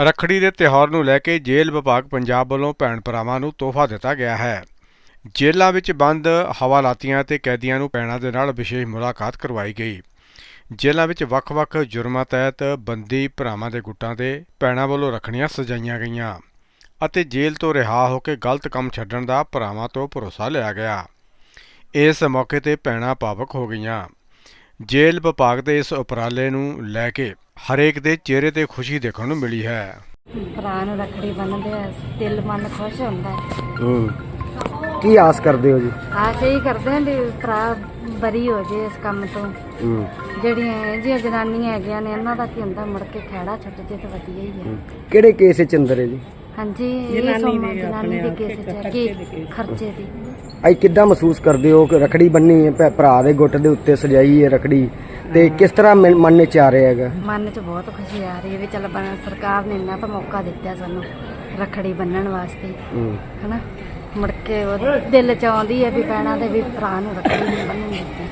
ਰੱਖੜੀ ਦੇ ਤਿਉਹਾਰ ਨੂੰ ਲੈ ਕੇ ਜੇਲ੍ਹ ਵਿਭਾਗ ਪੰਜਾਬ ਵੱਲੋਂ ਭੈਣ ਭਰਾਵਾਂ ਨੂੰ ਤੋਹਫਾ ਦਿੱਤਾ ਗਿਆ ਹੈ। ਜੇਲ੍ਹਾਂ ਵਿੱਚ ਬੰਦ ਹਵਾਲਾਤੀਆਂ ਤੇ ਕੈਦੀਆਂ ਨੂੰ ਭੈਣਾਂ ਦੇ ਨਾਲ ਵਿਸ਼ੇਸ਼ ਮੁਲਾਕਾਤ ਕਰਵਾਈ ਗਈ। ਜੇਲ੍ਹਾਂ ਵਿੱਚ ਵੱਖ-ਵੱਖ ਜੁਰਮਾਂ ਤਹਿਤ ਬੰਦੀ ਭਰਾਵਾਂ ਦੇ ਗੁੱਟਾਂ ਤੇ ਭੈਣਾਂ ਵੱਲੋਂ ਰੱਖੜੀਆਂ ਸਜਾਈਆਂ ਗਈਆਂ ਅਤੇ ਜੇਲ੍ਹ ਤੋਂ ਰਿਹਾ ਹੋ ਕੇ ਗਲਤ ਕੰਮ ਛੱਡਣ ਦਾ ਭਰਾਵਾਂ ਤੋਂ ਭਰੋਸਾ ਲਿਆ ਗਿਆ। ਇਸ ਮੌਕੇ ਤੇ ਭੈਣਾਂ ਭਾਵਕ ਹੋ ਗਈਆਂ। ਜੇਲ੍ਹ ਵਿਭਾਗ ਦੇ ਇਸ ਉਪਰਾਲੇ ਨੂੰ ਲੈ ਕੇ ਹਰੇਕ ਦੇ ਚਿਹਰੇ ਤੇ ਖੁਸ਼ੀ ਦੇਖਣ ਨੂੰ ਮਿਲੀ ਹੈ। ਭਰਾ ਨੂੰ ਰੱਖੜੀ ਬੰਨ੍ਹਦੇ ਆ ਦਿਲ ਮਨ ਖੁਸ਼ ਹੁੰਦਾ। ਹੈ। ਹੂੰ ਕੀ ਆਸ ਕਰਦੇ ਹੋ ਜੀ? ਆਸ ਇਹੀ ਕਰਦੇ ਹਾਂ ਵੀ ਭਰਾ ਬਰੀ ਹੋ ਜੇ ਇਸ ਕੰਮ ਤੋਂ। ਹੂੰ। ਜਿਹੜੀਆਂ ਇਹ ਜਿਹੀਆਂ ਜਨਾਨੀਆਂ ਹੈਗੀਆਂ ਨੇ ਇਹਨਾਂ ਦਾ ਕੀ ਹੁੰਦਾ ਮੁੜ ਕੇ ਖਹਿੜਾ ਛੁੱਟ ਜੇ ਤੇ ਵਧੀਆ ਹੀ ਹੈ। ਕਿਹੜੇ ਕੇਸ ਅੰਦਰ ਹੈ ਜੀ? ਹਾਂਜੀ ਇਹ ਸੋਮਾ ਜਨਾਨੀ ਦੇ ਕੇਸ ਚ ਹੈ ਕਿ ਖਰਚੇ ਦੀ। ਅੱਜ ਕਿੱਦਾਂ ਮਹਿਸੂਸ ਕਰਦੇ ਹੋ ਕਿ ਰਖੜੀ ਬੰਨੀ ਹੈ ਭੈ- ਭਰਾ ਦੇ ਗੁੱਟ ਦੇ ਉੱਤੇ ਸਜਾਈ ਹੈ ਰਖੜੀ? ਤੇ ਕਿਸ ਤਰ੍ਹਾਂ ਮਨ ਮਨ ਚ ਆ ਰਿਹਾ ਹੈਗਾ? ਮਨ ਚ ਬਹੁਤ ਖੁਸ਼ੀ ਆ ਰਹੀ ਹੈ ਵੀ ਚੱਲ ਬਣ ਸਰਕਾਰ ਨੇ ਇੰਨਾ ਤਾਂ ਮੌਕਾ ਦਿੱਤਾ ਸਾਨੂੰ ਰੱਖੜੀ ਬੰਨਣ ਵਾਸਤੇ। ਹੂੰ। ਹਨਾ? ਮੁੜ ਕੇ ਉਹ ਦਿਲ ਚ ਆਉਂਦੀ ਹੈ ਵੀ ਭੈਣਾਂ ਦੇ ਵੀ ਭਰਾ ਨੂੰ ਰੱਖੜੀ ਨਹੀਂ ਬੰਨਣ ਦਿੱਤੀ।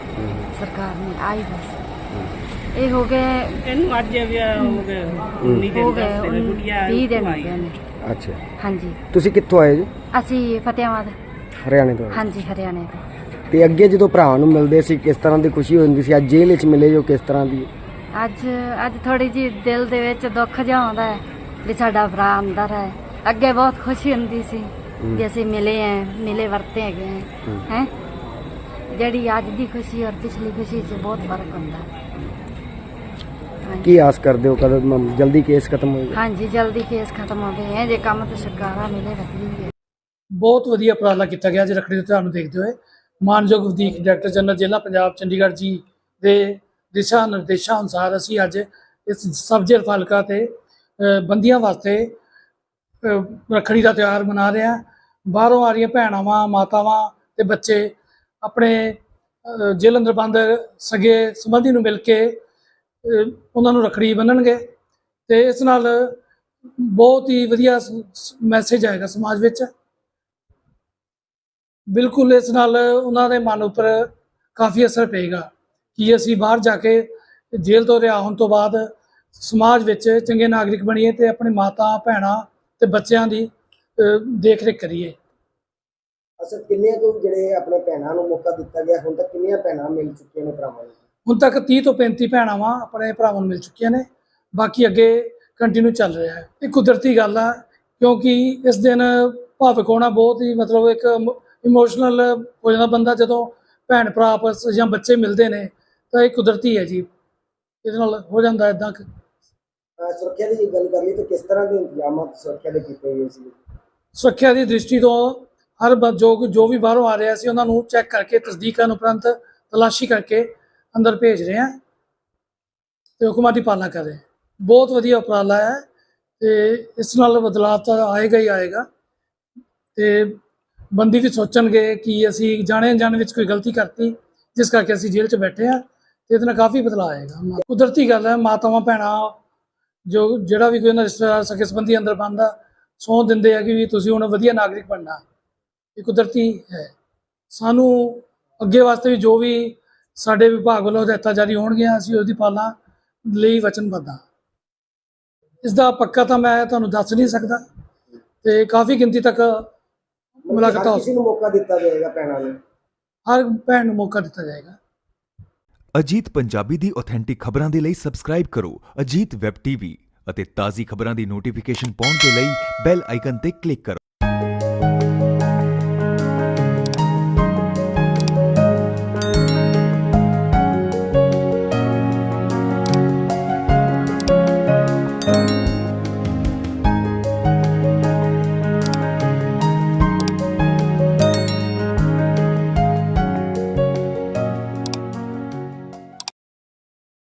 ਸਰਕਾਰ ਨੇ ਆਈ ਬਸ। ਇਹ ਹੋ ਗਏ ਇਹਨੂੰ ਅੱਜ ਵੀ ਹੋ ਗਏ 19 ਹੋ ਦਿਨ ਗਏ ਦੱਸਦੇ ਨੇ ਗੁੜੀਆ 20 ਦਿਨ ਹੋ ਗਏ ਨੇ। ਅੱਛਾ। ਹਾਂਜੀ। ਤੁਸੀਂ ਕਿੱਥੋਂ ਆਏ ਜੀ? ਅਸੀਂ ਫਤਿਆਬਾਦ ਹਰਿਆਣੇ ਤੋਂ। ਹਾਂਜੀ ਹਰਿਆਣੇ ਤੋਂ। ਤੇ ਅੱਗੇ ਜਦੋਂ ਭਰਾ ਨੂੰ ਮਿਲਦੇ ਸੀ ਕਿਸ ਤਰ੍ਹਾਂ ਦੀ ਖੁਸ਼ੀ ਹੁੰਦੀ ਸੀ? ਅੱਜ ਜੇਲ੍ਹ ਵਿੱਚ ਮਿਲੇ ਜੋ ਕਿਸ ਤਰ੍ਹਾਂ ਦੀ? ਅੱਜ ਅੱਜ ਥੋੜੀ ਜੀ ਦਿਲ ਦੇ ਵਿੱਚ ਦੁੱਖ ਜਿਹਾ ਆਉਂਦਾ ਹੈ ਵੀ ਸਾਡਾ ਭਰਾ ਅੰਦਰ ਹੈ। ਅੱਗੇ ਬਹੁਤ ਖੁਸ਼ੀ ਹੁੰਦੀ ਸੀ ਵੀ ਅਸੀਂ ਮਿਲੇ ਆ ਮਿਲੇ ਵਰਤੇ ਹੈਗੇ ਹੈ। ਹੈ। ਜਿਹੜੀ ਅੱਜ ਦੀ ਖੁਸ਼ੀ ਔਰ ਪਿਛਲੀ ਖੁਸ਼ੀ 'ਚ ਬਹੁਤ ਫ਼ਰਕ ਹੁੰਦਾ। ਕੀ ਆਸ ਕਰਦੇ ਹੋ? ਕਦੋਂ ਜਲਦੀ ਕੇਸ ਖਤਮ ਹੋਏਗਾ? ਹਾਂਜੀ ਜਲਦੀ ਕੇਸ ਖਤਮ ਹੋਵੇ ਜੇ ਕੰਮ ਤੇ ਸਰਕਾਰਾਂ ਮਿਲੇ ਵਧੀਆ ਬਹੁਤ ਵਧੀਆ ਉਪਰਾਲਾ ਕੀਤਾ ਗਿਆ ਜੀ ਰੱਖੜੀ ਦੇ ਤਿਉਹਾਰ ਨੂੰ ਦੇਖਦੇ ਹੋਏ। ਮਾਨਯੋਗ ਵਧੀਕ ਡਾਇਰੈਕਟਰ ਜਨਰਲ ਜ਼ਿਲ੍ਹਾ ਪੰਜਾਬ ਚੰਡੀਗੜ੍ਹ ਜੀ ਦੇ ਦਿਸ਼ਾ ਨਿਰਦੇਸ਼ਾਂ ਅਨੁਸਾਰ ਅਸੀਂ ਅੱਜ ਇਸ ਸਬ ਜੇਲ੍ਹ ਫਾਲਕਾ ਤੇ ਬੰਦੀਆਂ ਵਾਸਤੇ ਅ, ਰੱਖੜੀ ਦਾ ਤਿਉਹਾਰ ਮਨਾ ਰਹੇ ਹਾਂ। ਬਾਹਰੋਂ ਆ ਰਹੀਆਂ ਭੈਣਾਵਾਂ ਮਾਤਾਵਾਂ ਤੇ ਬੱਚੇ ਆਪਣੇ ਜੇਲ੍ਹ ਅੰਦਰ ਬੰਦ ਸਗੇ ਸੰਬੰਧੀ ਨੂੰ ਮਿਲ ਕੇ ਉਹਨਾਂ ਨੂੰ ਰੱਖੜੀ ਬੰਨਣਗੇ ਤੇ ਇਸ ਨਾਲ ਬਹੁਤ ਹੀ ਵਧੀਆ ਮੈਸੇਜ ਆਏਗਾ ਸਮਾਜ ਵਿੱਚ। ਬਿਲਕੁਲ ਇਸ ਨਾਲ ਉਹਨਾਂ ਦੇ ਮਨ ਉੱਪਰ ਕਾਫੀ ਅਸਰ ਪਏਗਾ ਕਿ ਅਸੀਂ ਬਾਹਰ ਜਾ ਕੇ ਜੇਲ੍ਹ ਤੋਂ ਰਿਹਾ ਹੋਣ ਤੋਂ ਬਾਅਦ ਸਮਾਜ ਵਿੱਚ ਚੰਗੇ ਨਾਗਰਿਕ ਬਣੀਏ ਤੇ ਆਪਣੇ ਮਾਤਾ ਭੈਣਾਂ ਤੇ ਬੱਚਿਆਂ ਦੀ ਦੇਖ ਰੇਖ ਕਰੀਏ। ਅਸਲ ਕਿੰਨੀਆਂ ਕੁ ਜਿਹੜੇ ਆਪਣੇ ਭੈਣਾਂ ਨੂੰ ਮੌਕਾ ਦਿੱਤਾ ਗਿਆ ਹੁਣ ਤੱਕ ਕਿੰਨੀਆਂ ਭੈਣਾਂ ਮਿਲ ਚੁੱਕੀਆਂ ਨੇ ਭਰਾਵਾਂ ਨੂੰ? ਹੁਣ ਤੱਕ 30 ਤੋਂ 35 ਭੈਣਾਂ ਵਾਂ ਆਪਣੇ ਭਰਾਵਾਂ ਨੂੰ ਮਿਲ ਚੁੱਕੀਆਂ ਨੇ ਬਾਕੀ ਅੱਗੇ ਕੰਟੀਨਿਊ ਚੱਲ ਰਿਹਾ ਹੈ। ਇਹ ਕੁਦਰਤੀ ਗੱਲ ਆ ਕਿਉਂਕਿ ਇਸ ਦਿਨ ਭਾਵਕ ਹੋਣਾ ਬਹੁਤ ਹੀ ਮਤਲਬ ਇੱਕ ਇਮੋਸ਼ਨਲ ਹੋ ਜਾਂਦਾ ਬੰਦਾ ਜਦੋਂ ਭੈਣ ਭਰਾ ਆਪਸ ਜਾਂ ਬੱਚੇ ਮਿਲਦੇ ਨੇ ਤਾਂ ਇਹ ਕੁਦਰਤੀ ਹੈ ਜੀ। ਇਹਦੇ ਨਾਲ ਹੋ ਜਾਂਦਾ ਇਦਾਂ ਸੁਰੱਖਿਆ ਦੀ ਗੱਲ ਕਰ ਲਈ ਤਾਂ ਕਿਸ ਤਰ੍ਹਾਂ ਦੇ ਇੰਤਜ਼ਾਮਾਤ ਸੁਰੱਖਿਆ ਦੇ ਕੀਤੇ ਹੋਏ ਸੀ? ਸੁਰੱਖਿਆ ਦੀ ਦ੍ਰਿਸ਼ਟੀ ਤੋਂ ਹਰ ਜੋ ਜੋ ਵੀ ਬਾਹਰੋਂ ਆ ਰਿਹਾ ਸੀ ਉਹਨਾਂ ਨੂੰ ਚੈੱਕ ਕਰਕੇ ਤਸਦੀਕ ਕਰਨ ਉਪਰੰਤ ਤਲਾਸ਼ੀ ਕਰਕੇ ਅੰਦਰ ਭੇਜ ਰਹੇ ਹਾਂ। ਤੇ ਹੁਕਮਾਂ ਦੀ ਪਾਲਣਾ ਕਰ ਰਹੇ। ਬਹੁਤ ਵਧੀਆ ਉਪਰਾਲਾ ਹੈ ਤੇ ਇਸ ਨਾਲ ਬਦਲਾਅ ਤਾਂ ਆਏਗਾ ਹੀ ਆਏਗਾ। ਤੇ ਬੰਦੀ ਵੀ ਸੋਚਣਗੇ ਕਿ ਅਸੀਂ ਜਾਣੇ ਅਣਜਾਣੇ ਵਿੱਚ ਕੋਈ ਗਲਤੀ ਕਰਤੀ, ਜਿਸ ਕਰਕੇ ਅਸੀਂ ਜੇਲ੍ਹ 'ਚ ਬੈਠੇ ਆ ਤੇ ਇਹਦੇ ਨਾਲ ਕਾਫੀ ਬਦਲਾਅ ਆਏਗਾ। ਕੁਦਰਤੀ ਗੱਲ ਹੈ, ਮਾਤਾਵਾਂ, ਭੈਣਾਂ, ਜੋ ਜਿਹੜਾ ਵੀ ਕੋਈ ਉਹਨਾਂ ਰਿਸ਼ਤੇਦਾਰ ਸਕੇ ਸੰਬੰਧੀ ਅੰਦਰ ਬੰਦਾ ਸਹੁੰ ਦਿੰਦੇ ਆ ਕਿ ਵੀ ਤੁਸੀਂ ਹੁਣ ਵਧੀਆ ਨਾਗਰਿਕ ਬਣਨਾ। ਇਹ ਕੁਦਰਤੀ ਹੈ। ਸਾਨੂੰ ਅੱਗੇ ਵਾਸਤੇ ਵੀ ਜੋ ਵੀ ਸਾਡੇ ਵਿਭਾਗ ਵੱਲੋਂ ਹਦਾਇਤਾਂ ਜਾਰੀ ਹੋਣਗੀਆਂ, ਅਸੀਂ ਉਹਦੀ ਪਾਲਣਾ ਲਈ ਵਚਨਬੱਧ ਹਾਂ। ਇਸ ਦਾ ਪੱਕਾ ਤਾਂ ਮੈਂ ਤੁਹਾਨੂੰ ਦੱਸ ਨਹੀਂ ਸਕਦਾ ਤੇ ਕਾਫੀ ਗਿਣਤੀ ਤੱਕ ਮੁਲਾਕਾਤਾਂ ਹੋ ਨੂੰ ਮੌਕਾ ਦਿੱਤਾ ਜਾਏਗਾ ਭੈਣਾਂ ਨੂੰ। ਹਰ ਭੈਣ ਨੂੰ ਮੌਕਾ ਦਿੱਤਾ ਜਾਏਗਾ। ਅਜੀਤ ਪੰਜਾਬੀ ਦੀ ਆਥੈਂਟਿਕ ਖਬਰਾਂ ਦੇ ਲਈ ਸਬਸਕ੍ਰਾਈਬ ਕਰੋ ਅਜੀਤ ਵੈਬ ਟੀਵੀ ਅਤੇ ਤਾਜ਼ੀ ਖਬਰਾਂ ਦੀ ਨੋਟੀਫਿਕੇਸ਼ਨ ਪਾਉਣ ਦੇ ਲਈ ਬੈਲ ਆਈਕਨ ਤੇ ਕਲਿੱਕ ਕਰੋ।